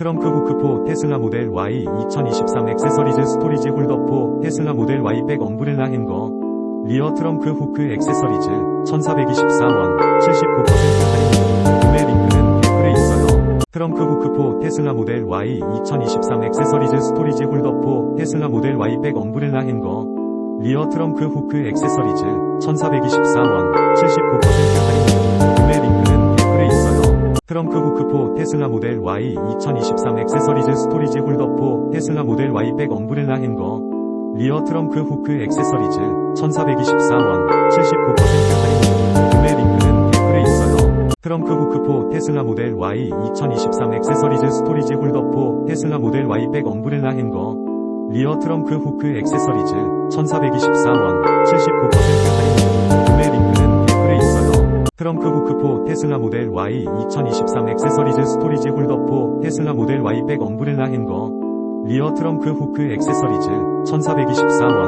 트렁크 후크4 테슬라 모델 Y 2023 액세서리즈 스토리지 홀더4 테슬라 모델 Y 백 엄브렐라 행거 리어 트렁크 후크 액세서리즈 1424원 79% 할인 구매 링크는 댓글에 있어요. 트렁크 후크4 테슬라 모델 Y 2023 액세서리즈 스토리지 홀더4 테슬라 모델 Y 백 엄브렐라 행거 리어 트렁크 후크 액세서리즈 1424원 79% 트렁크 후크4 테슬라 모델 Y 2023 액세서리즈 스토리지 홀더4 테슬라 모델 Y 백 엄브렐라 행거. 리어 트렁크 후크 액세서리즈 1424원 79% 할인 구매 링크는 댓글에 있어요. 트렁크 후크4 테슬라 모델 Y 2023 액세서리즈 스토리지 홀더4 테슬라 모델 Y 백 엄브렐라 행거. 리어 트렁크 후크 액세서리즈 1424원 79% 트렁크 후크4 테슬라 모델 Y 2023 액세서리즈 스토리지 홀더4 테슬라 모델 Y 백 엄브렐라 행거. 리어 트렁크 후크 액세서리즈 1424원